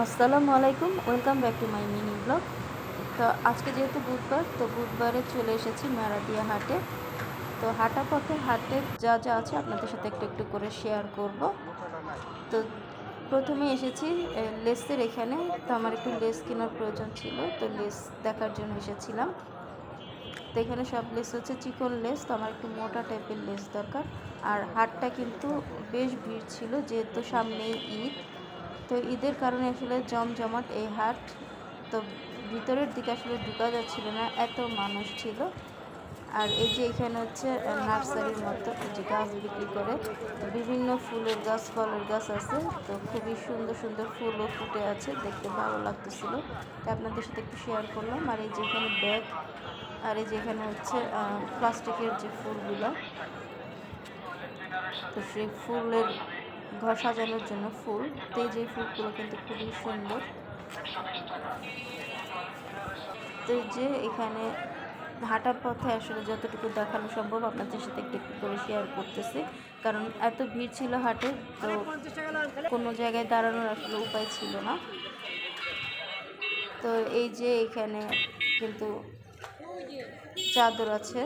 আসসালামু আলাইকুম, welcome back to my mini blog. তো আজকে যেহেতু বুধবার, তো বুধবারে চলে এসেছি মেরাদিয়া হাটে। তো হাঁটা পথে হাটে যা যা আছে আপনাদের সাথে একটু একটু করে শেয়ার করব। তো প্রথমে এসেছি লেসের এখানে। তো আমার একটু লেস কেনার প্রয়োজন ছিল, তো লেস দেখার জন্য এসেছিলাম। তো এখানে সব লেস হচ্ছে চিকন লেস তো আমার একটু মোটা টাইপের লেস দরকার। আর হাটটা কিন্তু বেশ ভিড় ছিল, যেহেতু সামনেই ঈদ। তো ঈদের কারণে আসলে জমজমাট এই হাট, তো ভিতরের দিকে আসলে ঢুকা যাচ্ছিল না, এত মানুষ ছিল। আর এই যে এখানে হচ্ছে নার্সারির মতো যে গাছ বিক্রি করে, বিভিন্ন ফুলের গাছ, ফলের গাছ আছে, তো খুবই সুন্দর সুন্দর ফুলও ফুটে আছে, দেখতে ভালো লাগতেছিল। তো আপনাদের সাথে একটু শেয়ার করলাম। আর এই যে এখানে ব্যাগ আর এই যে এখানে হচ্ছে প্লাস্টিকের যে ফুলগুলো, তো সেই ফুলের ঘর সাজানোর জন্য ফুল। তো এই যে ফুলগুলো কিন্তু খুবই সুন্দর। তো যে এখানে হাঁটার পথে আসলে যতটুকু দেখানো সম্ভব, আপনাদের সাথে একটু একটু করে শেয়ার করতেছি। কারণ এত ভিড় ছিল হাটে, তো কোনো জায়গায় দাঁড়ানোর আসলে উপায় ছিল না। তো এই যে এখানে কিন্তু চাদর আছে,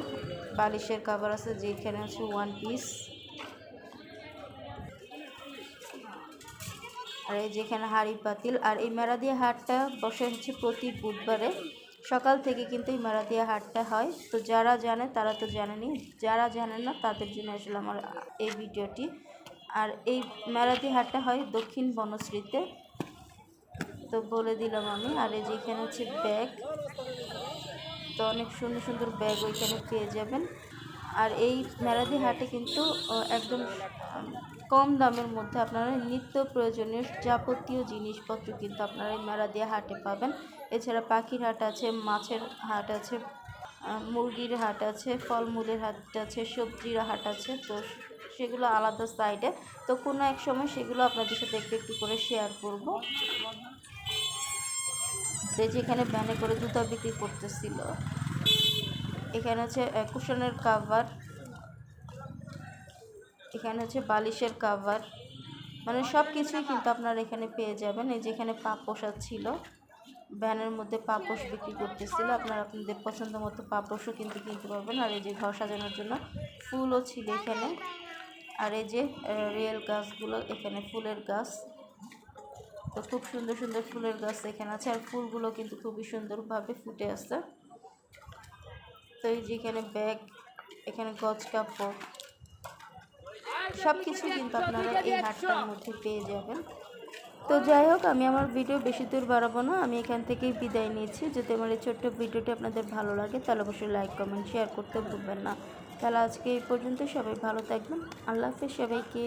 বালিশের কাভার আছে যে এখানে আছে ওয়ান পিস আর এই যেখানে হাড়ি পাতিল আর এই মেরাদিয়া হাটটা বসে হচ্ছে প্রতি বুধবারে। সকাল থেকে কিন্তু এই মেরাদিয়া হাটটা হয়। তো যারা জানে, তারা তো জানেনি। যারা জানেন না, তাদের জন্য আসলে আমার এই ভিডিওটি। আর এই মেরাদি হাটটা হয় দক্ষিণ বনশ্রীতে। তো বলে দিলাম আমি। আর এই যেখানে হচ্ছে ব্যাগ। তো অনেক সুন্দর সুন্দর ব্যাগ ওইখানে পেয়ে যাবেন। আর এই মেরাদি হাটে কিন্তু একদম, কম দামের মধ্যে আপনারা নিত্য প্রয়োজনীয় যাবতীয় জিনিসপত্র কিন্তু আপনারা এই মেরাদিয়া হাটে পাবেন। এছাড়া পাখির হাট আছে, মাছের হাট আছে মুরগির হাট আছে, ফলমূলের হাট আছে, সবজির হাট আছে, তো সেগুলো আলাদা সাইডে। তো কোনো এক সময় সেগুলো আপনাদের সাথে একটু একটু করে শেয়ার করব। তো এই যে এখানে ব্যানে করে জুতা বিক্রি করতেছিল। এখানে হচ্ছে কুশনের কাভার এখানে হচ্ছে বালিশের কাভার মানে সব কিছুই কিন্তু আপনারা এখানে পেয়ে যাবেন। এই যে এখানে পাপোশ ছিল, ভ্যানের মধ্যে পাপোশ বিক্রি করতেছিল, আপনারা আপনাদের পছন্দ মতো পাপোশও কিন্তু কিনতে পারবেন। আর এই যে ঘর সাজানোর জন্য ফুলও ছিল এখানে। আর এই যে রিয়েল গাছগুলো, এখানে ফুলের গাছ। তো খুব সুন্দর সুন্দর ফুলের গাছ এখানে আছে। আর ফুলগুলো কিন্তু খুবই সুন্দরভাবে ফুটে আছে তো এই যে এখানে ব্যাগ, এখানে গজ কাপড় সব কিছু কিন্তু আপনারা এই হাটটার মধ্যে পেয়ে যাবেন। তো যাই হোক, আমি আমার ভিডিও বেশি দূর বাড়াবো না। আমি এখান থেকেই বিদায় নিয়েছি যদি আমার এই ছোট্ট ভিডিওটি আপনাদের ভালো লাগে, তাহলে অবশ্যই লাইক, কমেন্ট, শেয়ার করতে ভুলবেন না। তাহলে আজকে এই পর্যন্ত সবাই ভালো থাকবেন। আল্লাহ হাফিজ সবাইকে।